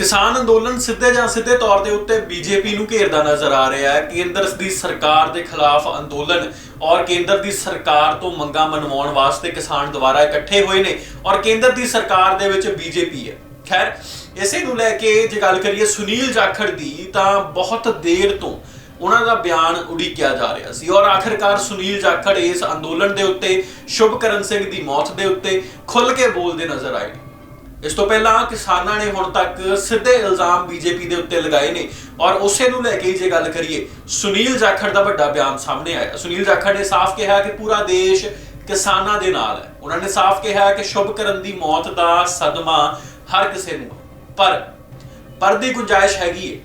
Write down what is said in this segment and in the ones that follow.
ਕਿਸਾਨ ਅੰਦੋਲਨ ਸਿੱਧੇ ਜਾਂ ਸਿੱਧੇ ਤੌਰ ਦੇ ਉੱਤੇ ਬੀਜੇਪੀ ਨੂੰ ਘੇਰਦਾ ਨਜ਼ਰ ਆ ਰਿਹਾ ਹੈ। ਕੇਂਦਰ ਦੀ ਸਰਕਾਰ ਦੇ ਖਿਲਾਫ ਅੰਦੋਲਨ ਔਰ ਕੇਂਦਰ ਦੀ ਸਰਕਾਰ ਤੋਂ ਮੰਗਾਂ ਮਨਵਾਉਣ ਵਾਸਤੇ ਕਿਸਾਨ ਦੁਆਰਾ ਇਕੱਠੇ ਹੋਏ ਨੇ ਔਰ ਕੇਂਦਰ ਦੀ ਸਰਕਾਰ ਦੇ ਵਿੱਚ ਬੀਜੇਪੀ ਹੈ। ਖੈਰ, ਇਸੇ ਨੂੰ ਲੈ ਕੇ ਜੇ ਗੱਲ ਕਰੀਏ ਸੁਨੀਲ ਜਾਖੜ ਦੀ, ਤਾਂ ਬਹੁਤ ਦੇਰ ਤੋਂ ਉਹਨਾਂ ਦਾ ਬਿਆਨ ਉਡੀਕਿਆ ਜਾ ਰਿਹਾ ਸੀ ਔਰ ਆਖਿਰਕਾਰ ਸੁਨੀਲ ਜਾਖੜ ਇਸ ਅੰਦੋਲਨ ਦੇ ਉੱਤੇ, ਸ਼ੁਭਕਰਨ ਸਿੰਘ ਦੀ ਮੌਤ ਦੇ ਉੱਤੇ ਖੁੱਲ ਕੇ ਬੋਲਦੇ ਨਜ਼ਰ ਆਏ ਨੇ। ਇਸ ਤੋਂ ਪਹਿਲਾਂ ਕਿਸਾਨਾਂ ਨੇ ਹੁਣ ਤੱਕ ਸਿੱਧੇ ਇਲਜ਼ਾਮ ਬੀਜੇਪੀ ਦੇ ਉੱਤੇ ਲਗਾਏ ਨੇ। ਔਰ ਉਸੇ ਨੂੰ ਲੈ ਕੇ ਜੇ ਗੱਲ ਕਰੀਏ, ਸੁਨੀਲ ਜਾਖੜ ਦਾ ਵੱਡਾ ਬਿਆਨ ਸਾਹਮਣੇ ਆਇਆ। ਸੁਨੀਲ ਜਾਖੜ ਨੇ ਸਾਫ਼ ਕਿਹਾ ਕਿ ਪੂਰਾ ਦੇਸ਼ ਕਿਸਾਨਾਂ ਦੇ ਨਾਲ ਹੈ। ਉਹਨਾਂ ਨੇ ਸਾਫ਼ ਕਿਹਾ ਕਿ ਸ਼ੁਭਕਰਨ ਦੀ ਮੌਤ ਦਾ ਸਦਮਾ ਹਰ ਕਿਸੇ ਨੂੰ ਪਰ ਪਰ ਦੀ ਗੁੰਜਾਇਸ਼ ਹੈਗੀ ਹੈ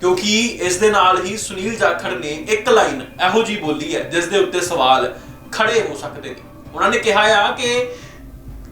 ਕਿਉਂਕਿ ਇਸ ਦੇ ਨਾਲ ਹੀ ਸੁਨੀਲ ਜਾਖੜ ਨੇ ਇੱਕ ਲਾਈਨ ਇਹੋ ਜੀ ਬੋਲੀ ਹੈ, ਜਿਸ ਦੇ ਉੱਤੇ ਸਵਾਲ ਖੜੇ ਹੋ ਸਕਦੇ ਨੇ। ਉਹਨਾਂ ਨੇ ਕਿਹਾ ਆ ਕਿ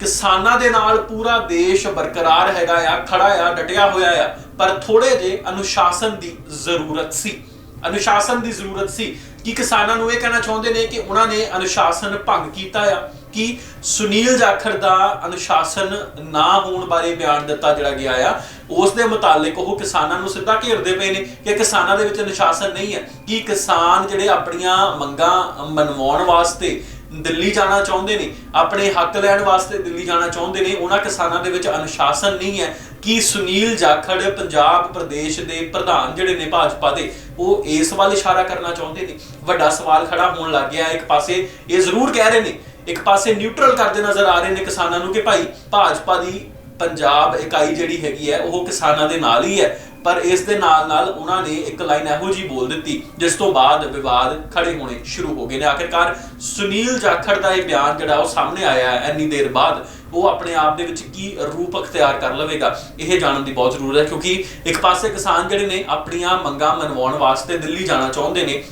ਕਿਸਾਨਾਂ ਦੇ ਨਾਲ ਪੂਰਾ ਦੇਸ਼ ਬਰਕਰਾਰ ਹੈਗਾ ਆ, ਖੜਾ ਆ, ਡਟਿਆ ਹੋਇਆ ਆ, ਪਰ ਥੋੜੇ ਜੇ ਅਨੁਸ਼ਾਸਨ ਦੀ ਜ਼ਰੂਰਤ ਸੀ। ਅਨੁਸ਼ਾਸਨ ਦੀ ਜ਼ਰੂਰਤ ਸੀ ਕਿ ਕਿਸਾਨਾਂ ਨੂੰ ਇਹ ਕਹਿਣਾ ਚਾਹੁੰਦੇ ਨੇ ਕਿ ਉਹਨਾਂ ਨੇ ਅਨੁਸ਼ਾਸਨ ਭੰਗ ਕੀਤਾ ਆ, ਕਿ ਸੁਨੀਲ ਜਾਖੜ ਦਾ ਅਨੁਸ਼ਾਸਨ ਨਾ ਹੋਣ ਬਾਰੇ ਬਿਆਨ ਦਿੱਤਾ ਜਿਹੜਾ ਗਿਆ ਆ, ਉਸ ਦੇ ਮੁਤਾਲਿਕ ਉਹ ਕਿਸਾਨਾਂ ਨੂੰ ਸਿੱਧਾ ਘੇਰਦੇ ਪਏ ਨੇ ਕਿ ਕਿਸਾਨਾਂ ਦੇ ਵਿੱਚ ਅਨੁਸ਼ਾਸਨ ਨਹੀਂ ਹੈ, ਕਿ ਕਿਸਾਨ ਜਿਹੜੇ ਆਪਣੀਆਂ ਮੰਗਾਂ ਮਨਵਾਉਣ ਵਾਸਤੇ ਦਿੱਲੀ ਜਾਣਾ ਚਾਹੁੰਦੇ ਨੇ, ਆਪਣੇ ਹੱਕ ਲੈਣ ਵਾਸਤੇ ਦਿੱਲੀ ਜਾਣਾ ਚਾਹੁੰਦੇ ਨੇ, ਉਹਨਾਂ ਕਿਸਾਨਾਂ ਦੇ ਵਿੱਚ ਅਨੁਸ਼ਾਸਨ ਨਹੀਂ ਹੈ। ਕਿ ਸੁਨੀਲ ਜਾਖੜ ਪੰਜਾਬ ਪ੍ਰਦੇਸ਼ ਦੇ ਪ੍ਰਧਾਨ ਜਿਹੜੇ ਨੇ ਭਾਜਪਾ ਦੇ, ਉਹ ਇਸ ਵੱਲ ਇਸ਼ਾਰਾ ਕਰਨਾ ਚਾਹੁੰਦੇ ਨੇ? ਵੱਡਾ ਸਵਾਲ ਖੜਾ ਹੋਣ ਲੱਗ ਗਿਆ ਇੱਕ ਪਾਸੇ ਇਹ ਜ਼ਰੂਰ ਕਹਿ ਰਹੇ ਨੇ, ਇੱਕ ਪਾਸੇ ਨਿਊਟਰਲ ਕਰਦੇ ਨਜ਼ਰ ਆ ਰਹੇ ਨੇ ਕਿਸਾਨਾਂ ਨੂੰ ਕਿ ਭਾਈ ਭਾਜਪਾ ਦੀ ਪੰਜਾਬ ਇਕਾਈ ਜਿਹੜੀ ਹੈਗੀ ਹੈ, ਉਹ ਕਿਸਾਨਾਂ ਦੇ ਨਾਲ ਹੀ ਹੈ। ਪਰ ਇਸ ਦੇ ਨਾਲ ਨਾਲ ਉਹਨਾਂ ਨੇ ਇੱਕ ਲਾਈਨ ਇਹੋ ਜੀ ਬੋਲ ਦਿੱਤੀ, ਜਿਸ ਤੋਂ ਬਾਅਦ ਵਿਵਾਦ ਖੜੇ ਹੋਣੇ ਸ਼ੁਰੂ ਹੋ ਗਏ ਨੇ। ਆਖਿਰਕਾਰ ਸੁਨੀਲ ਜਾਖੜ ਦਾ ਇਹ ਬਿਆਨ ਜਿਹੜਾ ਉਹ ਸਾਹਮਣੇ ਆਇਆ ਹੈ ਇੰਨੀ ਦੇਰ ਬਾਅਦ, ਉਹ ਆਪਣੇ ਆਪ ਦੇ ਵਿੱਚ ਕੀ ਰੂਪ ਅਖਤਿਆਰ ਕਰ ਲਵੇਗਾ, ਇਹ ਜਾਣਨ ਦੀ ਬਹੁਤ ਜ਼ਰੂਰਤ ਹੈ, ਕਿਉਂਕਿ ਇੱਕ ਪਾਸੇ ਕਿਸਾਨ ਜਿਹੜੇ ਨੇ ਆਪਣੀਆਂ ਮੰਗਾਂ ਮਨਵਾਉਣ ਵਾਸਤੇ ਦਿੱਲੀ ਜਾਣਾ ਚਾਹੁੰਦੇ ਨੇ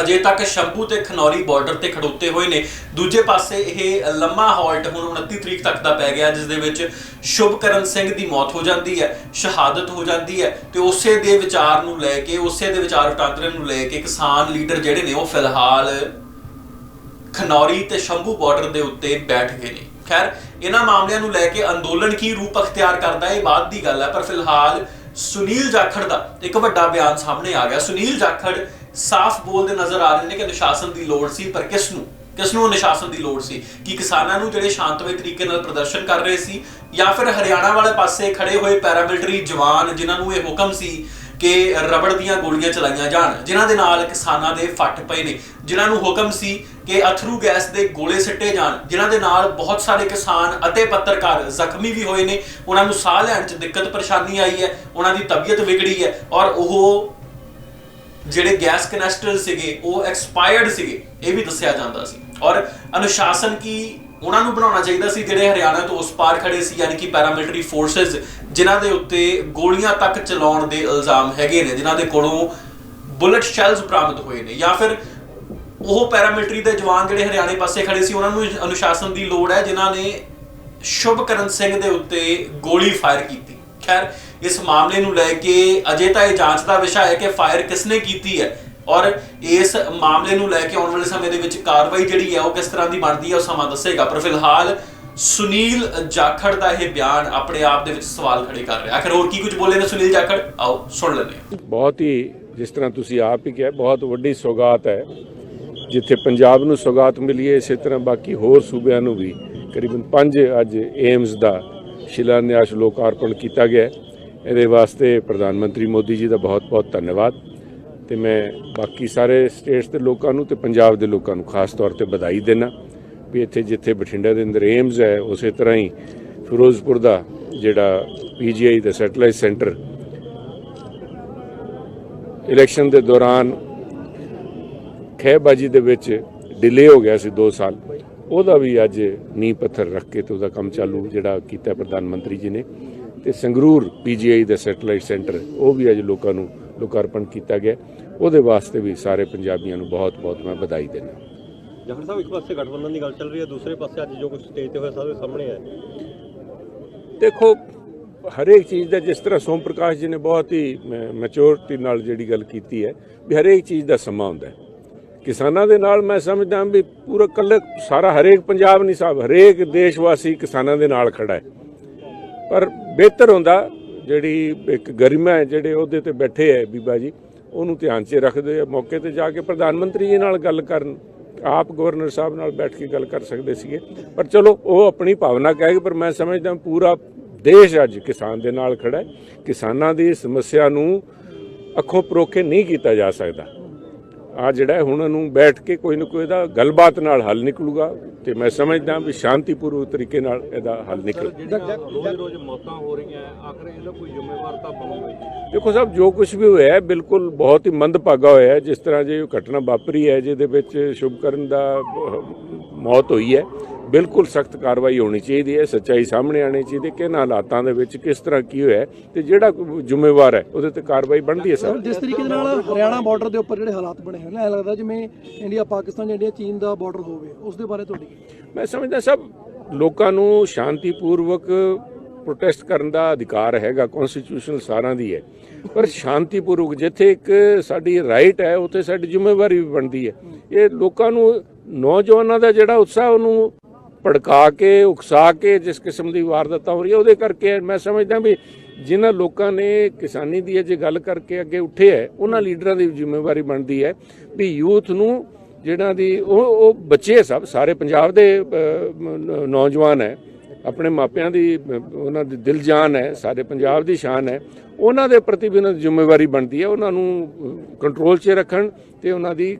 ਅਜੇ ਤੱਕ ਸ਼ੰਭੂ ਤੇ ਖਨੌਰੀ ਬਾਰਡਰ ਤੇ ਖੜੋਤੇ ਹੋਏ ਨੇ। ਦੂਜੇ ਪਾਸੇ ਇਹ ਲੰਮਾ ਹਾਲਟ ਹੁਣ 29 ਤਰੀਕ ਤੱਕ ਦਾ ਪੈ ਗਿਆ, ਜਿਸ ਦੇ ਵਿੱਚ ਸ਼ੁਭਕਰਨ ਸਿੰਘ ਦੀ ਮੌਤ ਹੋ ਜਾਂਦੀ ਹੈ, ਸ਼ਹਾਦਤ ਹੋ ਜਾਂਦੀ ਹੈ ਤੇ ਉਸੇ ਦੇ ਵਿਚਾਰ ਨੂੰ ਲੈ ਕੇ, ਉਸੇ ਦੇ ਵਿਚਾਰ ਵਟਾਂਦਰੇ ਨੂੰ ਲੈ ਕੇ ਕਿਸਾਨ ਲੀਡਰ ਜਿਹੜੇ ਨੇ ਉਹ ਫਿਲਹਾਲ ਖਨੌਰੀ ਤੇ ਸ਼ੰਭੂ ਬਾਰਡਰ ਦੇ ਉੱਤੇ ਬੈਠ ਗਏ ਨੇ। ਖੈਰ, ਇਹਨਾਂ ਮਾਮਲਿਆਂ ਨੂੰ ਲੈ ਕੇ ਅੰਦੋਲਨ ਕੀ ਰੂਪ ਅਖਤਿਆਰ ਕਰਦਾ ਹੈ ਇਹ ਬਾਅਦ ਦੀ ਗੱਲ ਹੈ, ਪਰ ਫਿਲਹਾਲ ਸੁਨੀਲ ਜਾਖੜ ਦਾ ਇੱਕ ਵੱਡਾ ਬਿਆਨ ਸਾਹਮਣੇ ਆ ਗਿਆ। ਸੁਨੀਲ ਜਾਖੜ ਸਾਫ਼ ਬੋਲਦੇ ਨਜ਼ਰ ਆ ਰਹੇ ਨੇ ਕਿ ਅਨੁਸ਼ਾਸਨ ਦੀ ਲੋੜ ਸੀ, ਪਰ ਕਿਸ ਨੂੰ? ਕਿਸ ਨੂੰ ਅਨੁਸ਼ਾਸਨ ਦੀ ਲੋੜ ਸੀ? ਕਿ ਕਿਸਾਨਾਂ ਨੂੰ ਜਿਹੜੇ ਸ਼ਾਂਤਮਈ ਤਰੀਕੇ ਨਾਲ ਪ੍ਰਦਰਸ਼ਨ ਕਰ ਰਹੇ ਸੀ ਜਾਂ ਫਿਰ ਹਰਿਆਣਾ ਵਾਲੇ ਪਾਸੇ ਖੜੇ ਹੋਏ ਪੈਰਾਮਿਲਟਰੀ ਜਵਾਨ ਜਿਨ੍ਹਾਂ ਨੂੰ ਇਹ ਹੁਕਮ ਸੀ ਕਿ ਰਬੜ ਦੀਆਂ ਗੋਲੀਆਂ ਚਲਾਈਆਂ ਜਾਣ, ਜਿਨ੍ਹਾਂ ਦੇ ਨਾਲ ਕਿਸਾਨਾਂ ਦੇ ਫੱਟ ਪਏ ਨੇ, ਜਿਨ੍ਹਾਂ ਨੂੰ ਹੁਕਮ ਸੀ ਕਿ ਅਥਰੂ ਗੈਸ ਦੇ ਗੋਲੇ ਸਿੱਟੇ ਜਾਣ, ਜਿਨ੍ਹਾਂ ਦੇ ਨਾਲ ਬਹੁਤ ਸਾਰੇ ਕਿਸਾਨ ਅਤੇ ਪੱਤਰਕਾਰ ਜ਼ਖਮੀ ਵੀ ਹੋਏ ਨੇ, ਉਹਨਾਂ ਨੂੰ ਸਾਹ ਲੈਣ 'ਚ ਦਿੱਕਤ ਪਰੇਸ਼ਾਨੀ ਆਈ ਹੈ, ਉਹਨਾਂ ਦੀ ਤਬੀਅਤ ਵਿਗੜੀ ਹੈ ਔਰ ਉਹ ਜਿਹੜੇ ਗੈਸ ਕਨੈਸਟਰ ਸੀਗੇ, ਉਹ ਐਕਸਪਾਇਰਡ ਸੀਗੇ, ਇਹ ਵੀ ਦੱਸਿਆ ਜਾਂਦਾ ਸੀ। ਔਰ ਅਨੁਸ਼ਾਸਨ ਕੀ ਉਹਨਾਂ ਨੂੰ ਬਣਾਉਣਾ ਚਾਹੀਦਾ ਸੀ, ਜਿਹੜੇ ਹਰਿਆਣਾ ਤੋਂ ਉਸ ਪਾਰ ਖੜੇ ਸੀ, ਯਾਨੀ ਕਿ ਪੈਰਾਮਿਲਟਰੀ ਫੋਰਸਸ ਜਿਨ੍ਹਾਂ ਦੇ ਉੱਤੇ ਗੋਲੀਆਂ ਤੱਕ ਚਲਾਉਣ ਦੇ ਇਲਜ਼ਾਮ ਹੈਗੇ ਨੇ, ਜਿਨ੍ਹਾਂ ਦੇ ਕੋਲੋਂ ਬੁਲਟ ਸ਼ੈਲਸ ਬਰਾਮਦ ਹੋਏ ਨੇ। ਜਾਂ ਫਿਰ ਉਹ ਪੈਰਾਮਿਲਟਰੀ ਦੇ ਜਵਾਨ ਜਿਹੜੇ ਹਰਿਆਣੇ ਪਾਸੇ ਖੜੇ ਸੀ, ਉਹਨਾਂ ਨੂੰ ਅਨੁਸ਼ਾਸਨ ਦੀ ਲੋੜ ਹੈ, ਜਿਨ੍ਹਾਂ ਨੇ ਸ਼ੁਭਕਰਨ ਸਿੰਘ ਦੇ ਉੱਤੇ ਗੋਲੀ ਫਾਇਰ ਕੀਤੀ। ਖੈਰ, ਇਸ ਮਾਮਲੇ ਨੂੰ ਲੈ ਕੇ ਅਜੇ ਤਾਂ ਇਹ ਜਾਂਚ ਦਾ ਵਿਸ਼ਾ ਹੈ ਕਿ ਫਾਇਰ ਕਿਸਨੇ ਕੀਤੀ ਹੈ ਔਰ ਇਸ ਮਾਮਲੇ ਨੂੰ ਲੈ ਕੇ ਆਉਣ ਵਾਲੇ ਸਮੇਂ ਦੇ ਵਿੱਚ ਕਾਰਵਾਈ ਜਿਹੜੀ ਹੈ ਉਹ ਕਿਸ ਤਰ੍ਹਾਂ ਦੀ ਬਣਦੀ ਹੈ ਉਹ ਸਮਾਂ ਦੱਸੇਗਾ। ਪਰ ਫਿਲਹਾਲ ਸੁਨੀਲ ਜਾਖੜ ਦਾ ਇਹ ਬਿਆਨ ਆਪਣੇ ਆਪ ਦੇ ਵਿੱਚ ਸਵਾਲ ਖੜੇ ਕਰ ਰਿਹਾ। ਆਖਰ ਹੋਰ ਕੀ ਕੁਝ ਬੋਲੇ ਨੇ ਸੁਨੀਲ ਜਾਖੜ? ਆਓ, ਸੁਣ ਲੈਂਦੇ ਬਹੁਤ ਹੀ ਜਿਸ ਤਰ੍ਹਾਂ ਤੁਸੀਂ ਆਪ ਹੀ ਕਿਹਾ, ਬਹੁਤ ਵੱਡੀ ਸੌਗਾਤ ਹੈ। ਜਿੱਥੇ ਪੰਜਾਬ ਨੂੰ ਸੌਗਾਤ ਮਿਲੀ ਹੈ, ਇਸੇ ਤਰ੍ਹਾਂ ਬਾਕੀ ਹੋਰ ਸੂਬਿਆਂ ਨੂੰ ਵੀ ਕਰੀਬਨ 5 ਅੱਜ ਏਮਸ ਦਾ ਸ਼ਿਲਾਨਿਆਸ ਲੋਕਾਰਪਣ ਕੀਤਾ ਗਿਆ ਇਹਦੇ ਵਾਸਤੇ ਪ੍ਰਧਾਨ ਮੰਤਰੀ ਮੋਦੀ ਜੀ ਦਾ ਬਹੁਤ-ਬਹੁਤ ਧੰਨਵਾਦ। ਤੇ ਮੈਂ ਬਾਕੀ ਸਾਰੇ ਸਟੇਟਸ ਦੇ ਲੋਕਾਂ ਨੂੰ ਤੇ ਪੰਜਾਬ ਦੇ ਲੋਕਾਂ ਨੂੰ ਖਾਸ ਤੌਰ ਤੇ ਵਧਾਈ ਦੇਣਾ ਵੀ ਇੱਥੇ ਜਿੱਥੇ ਬਠਿੰਡਾ ਦੇ ਅੰਦਰ ਏਮਜ਼ ਹੈ, ਉਸੇ ਤਰ੍ਹਾਂ ਹੀ ਫਿਰੋਜ਼ਪੁਰ ਦਾ ਜਿਹੜਾ ਪੀਜੀਆਈ ਦਾ ਸੈਟਲਾਈਟ ਸੈਂਟਰ ਇਲੈਕਸ਼ਨ ਦੇ ਦੌਰਾਨ ਖਹਿਬਾਜੀ ਦੇ ਵਿੱਚ ਡਿਲੇ ਹੋ ਗਿਆ ਸੀ 2 ਸਾਲ। ਉਹਦਾ ਵੀ ਅੱਜ ਨੀਂਹ ਪੱਥਰ ਰੱਖ ਕੇ ਤੇ ਉਹਦਾ ਕੰਮ ਚਾਲੂ ਜਿਹੜਾ ਕੀਤਾ ਪ੍ਰਧਾਨ ਮੰਤਰੀ ਜੀ ਨੇ। ਤੇ ਸੰਗਰੂਰ ਪੀਜੀਆਈ ਦਾ ਸੈਟੇਲਾਈਟ ਸੈਂਟਰ ਉਹ ਵੀ ਅੱਜ ਲੋਕਾਂ ਨੂੰ ਲੋਕਾਰਪਣ ਕੀਤਾ ਗਿਆ। ਉਹਦੇ ਵਾਸਤੇ ਵੀ ਸਾਰੇ ਪੰਜਾਬੀਆਂ ਨੂੰ ਬਹੁਤ-ਬਹੁਤ ਮੈਂ ਵਧਾਈ ਦਿੰਦਾ। ਜਫਰ ਸਾਹਿਬ ਇੱਕ ਪਾਸੇ ਗਠਬੰਧਨ ਦੀ ਗੱਲ ਚੱਲ ਰਹੀ ਹੈ ਦੂਸਰੇ ਪਾਸੇ ਅੱਜ ਜੋ ਕੁਝ ਸਟੇਜ ਤੇ ਹੋਇਆ ਸਾਰੇ ਸਾਹਮਣੇ ਹੈ ਦੇਖੋ ਹਰੇਕ ਚੀਜ਼ ਦਾ ਜਿਸ ਤਰ੍ਹਾਂ ਸੋਮ ਪ੍ਰਕਾਸ਼ ਜੀ ਨੇ ਬਹੁਤ ਹੀ ਮੈਚੁਰਿਟੀ ਨਾਲ ਜਿਹੜੀ ਗੱਲ ਕੀਤੀ ਹੈ ਵੀ ਹਰੇਕ ਚੀਜ਼ ਦਾ ਸਮਾਂ ਹੁੰਦਾ ਹੈ। ਕਿਸਾਨਾਂ ਦੇ ਨਾਲ ਮੈਂ ਸਮਝਦਾ ਵੀ ਪੂਰਾ ਕੱਲੇ ਸਾਰਾ ਹਰੇਕ ਪੰਜਾਬ ਨਹੀਂ ਸਾਹਿਬ ਹਰੇਕ ਦੇਸ਼ ਵਾਸੀ ਕਿਸਾਨਾਂ ਦੇ ਨਾਲ ਖੜਾ ਹੈ। ਪਰ ਬਿਹਤਰ ਹੁੰਦਾ ਜਿਹੜੀ ਇੱਕ ਗਰਿਮਾ ਹੈ, ਜਿਹੜੇ ਉਹਦੇ ਤੇ ਬੈਠੇ ਹੈ ਬੀਬਾ ਜੀ, ਉਹਨੂੰ ਧਿਆਨ 'ਚ ਰੱਖਦੇ ਆ, ਮੌਕੇ ਤੇ ਜਾ ਕੇ ਪ੍ਰਧਾਨ ਮੰਤਰੀ ਜੀ ਨਾਲ ਗੱਲ ਕਰਨ, ਆਪ ਗਵਰਨਰ ਸਾਹਿਬ ਨਾਲ ਬੈਠ ਕੇ ਗੱਲ ਕਰ ਸਕਦੇ ਸੀਗੇ। ਪਰ ਚਲੋ, ਉਹ ਆਪਣੀ ਭਾਵਨਾ ਕਹੇਗੀ ਪਰ ਮੈਂ ਸਮਝਦਾ ਪੂਰਾ ਦੇਸ਼ ਅੱਜ ਕਿਸਾਨ ਦੇ ਨਾਲ ਖੜਾ ਹੈ। ਕਿਸਾਨਾਂ ਦੀ ਸਮੱਸਿਆ ਨੂੰ ਅੱਖੋਂ ਪਰੋਖੇ ਨਹੀਂ ਕੀਤਾ ਜਾ ਸਕਦਾ। ਆ ਜਿਹੜਾ ਹੁਣ ਇਹਨੂੰ ਬੈਠ ਕੇ ਕੋਈ ਨਾ ਕੋਈ ਇਹਦਾ ਗੱਲਬਾਤ ਨਾਲ ਹੱਲ ਨਿਕਲੂਗਾ ਤੇ ਮੈਂ ਸਮਝਦਾ ਵੀ ਸ਼ਾਂਤੀਪੂਰਵਕ ਤਰੀਕੇ ਨਾਲ ਇਹਦਾ ਹੱਲ ਨਿਕਲ। ਰੋਜ਼ ਰੋਜ਼ ਮੌਤਾਂ ਹੋ ਰਹੀਆਂ ਆਖਰ ਇਹਦਾ ਕੋਈ ਜ਼ਿੰਮੇਵਾਰ ਤਾਂ ਬਣੂਗਾ ਦੇਖੋ ਸਾਹਿਬ ਜੋ ਕੁਝ ਵੀ ਹੋਇਆ ਹੈ ਬਿਲਕੁਲ ਬਹੁਤ ਹੀ ਮੰਦਭਾਗਾ ਹੋਇਆ ਹੈ ਜਿਸ ਤਰ੍ਹਾਂ ਜੇ ਇਹ ਘਟਨਾ ਵਾਪਰੀ ਹੈ ਜਿਹਦੇ ਵਿੱਚ ਸ਼ੁਭਕਰਨ ਦਾ ਮੌਤ ਹੋਈ ਹੈ ਬਿਲਕੁਲ ਸਖਤ ਕਾਰਵਾਈ ਹੋਣੀ ਚਾਹੀਦੀ ਹੈ ਸੱਚਾਈ ਸਾਹਮਣੇ ਆਣੀ ਚਾਹੀਦੀ ਹੈ ਕਿ ਇਹਨਾਂ ਹਾਲਾਤਾਂ ਦੇ ਵਿੱਚ ਕਿਸ ਤਰ੍ਹਾਂ ਕੀ ਹੋਇਆ ਤੇ ਜਿਹੜਾ ਜ਼ਿੰਮੇਵਾਰ ਹੈ ਉਹਦੇ ਤੇ ਕਾਰਵਾਈ ਬਣਦੀ ਹੈ ਸਰ? ਜਿਸ ਤਰੀਕੇ ਦੇ ਨਾਲ ਹਰਿਆਣਾ ਬਾਰਡਰ ਦੇ ਉੱਪਰ ਜਿਹੜੇ ਹਾਲਾਤ ਬਣੇ ਹੋਏ ਨੇ ਐਂ ਲੱਗਦਾ ਜਿਵੇਂ ਇੰਡੀਆ ਪਾਕਿਸਤਾਨ ਜਾਂ ਇੰਡੀਆ ਚੀਨ ਦਾ ਬਾਰਡਰ ਹੋਵੇ ਉਸ ਦੇ ਬਾਰੇ ਤੁਹਾਡੀ ਮੈਂ ਸਮਝਦਾ ਸਭ ਲੋਕਾਂ ਨੂੰ ਸ਼ਾਂਤੀਪੂਰਵਕ ਪ੍ਰੋਟੈਸਟ ਕਰਨ ਦਾ ਅਧਿਕਾਰ ਹੈਗਾ ਕਨਸਟੀਟਿਊਸ਼ਨਲ ਸਾਰਿਆਂ ਦੀ ਹੈ। ਪਰ ਸ਼ਾਂਤੀਪੂਰਵਕ ਜਿੱਥੇ ਇੱਕ ਸਾਡੀ ਰਾਈਟ ਹੈ ਉੱਥੇ ਸਾਡੀ ਜ਼ਿੰਮੇਵਾਰੀ ਵੀ ਬਣਦੀ ਹੈ। ਇਹ ਲੋਕਾਂ ਨੂੰ ਨੌਜਵਾਨਾਂ ਦਾ ਜਿਹੜਾ ਉਤਸ਼ਾਹ ਉਹਨੂੰ ਭੜਕਾ ਕੇ, ਉਕਸਾ ਕੇ ਜਿਸ ਕਿਸਮ ਦੀ ਵਾਰਦਾਤਾਂ ਹੋ ਰਹੀ ਹੈ, ਉਹਦੇ ਕਰਕੇ ਮੈਂ ਸਮਝਦਾ ਵੀ ਜਿਨ੍ਹਾਂ ਲੋਕਾਂ ਨੇ ਕਿਸਾਨੀ ਦੀ ਜੇ ਗੱਲ ਕਰਕੇ ਅੱਗੇ ਉੱਠੇ ਹੈ, ਉਹਨਾਂ ਲੀਡਰਾਂ ਦੀ ਜ਼ਿੰਮੇਵਾਰੀ ਬਣਦੀ ਹੈ ਵੀ ਯੂਥ ਨੂੰ ਜਿਹੜਾ ਦੀ ਉਹ ਉਹ ਬੱਚੇ ਸਭ, ਸਾਰੇ ਪੰਜਾਬ ਦੇ ਨੌਜਵਾਨ ਹੈ, ਆਪਣੇ ਮਾਪਿਆਂ ਦੀ, ਉਹਨਾਂ ਦੀ ਦਿਲ ਜਾਨ ਹੈ, ਸਾਰੇ ਪੰਜਾਬ ਦੀ ਸ਼ਾਨ ਹੈ, ਉਹਨਾਂ ਦੇ ਪ੍ਰਤੀ ਵੀ ਉਹਨਾਂ ਦੀ ਜ਼ਿੰਮੇਵਾਰੀ ਬਣਦੀ ਹੈ, ਉਹਨਾਂ ਨੂੰ ਕੰਟਰੋਲ 'ਚ ਰੱਖਣ ਤੇ ਉਹਨਾਂ ਦੀ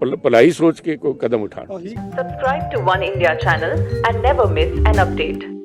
ਭਲਾਈ ਸੋਚ ਕੇ ਕੋਈ ਕਦਮ ਉਠਾਉਣ subscribe to one India channel and never miss an update